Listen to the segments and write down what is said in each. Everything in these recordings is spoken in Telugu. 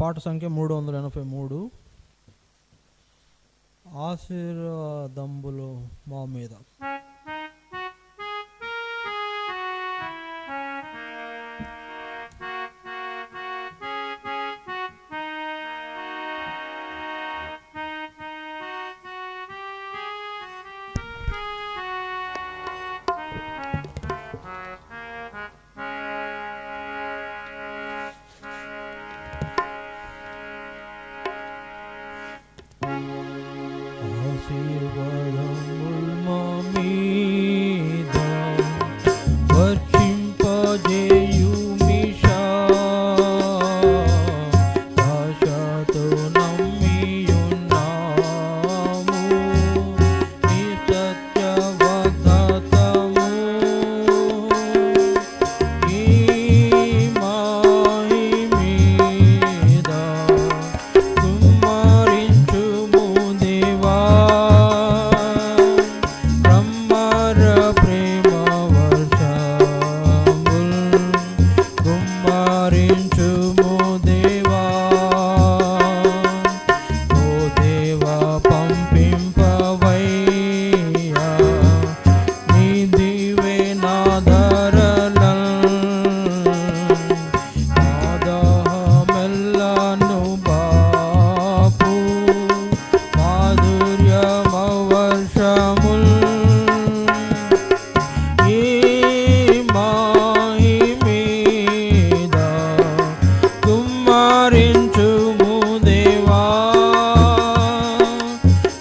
పాట సంఖ్య మూడు వందల ఎనభై మూడు. ఆశీర్వాదంబులు మా మీద.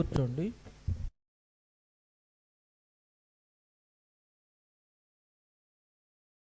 కూర్చోండి.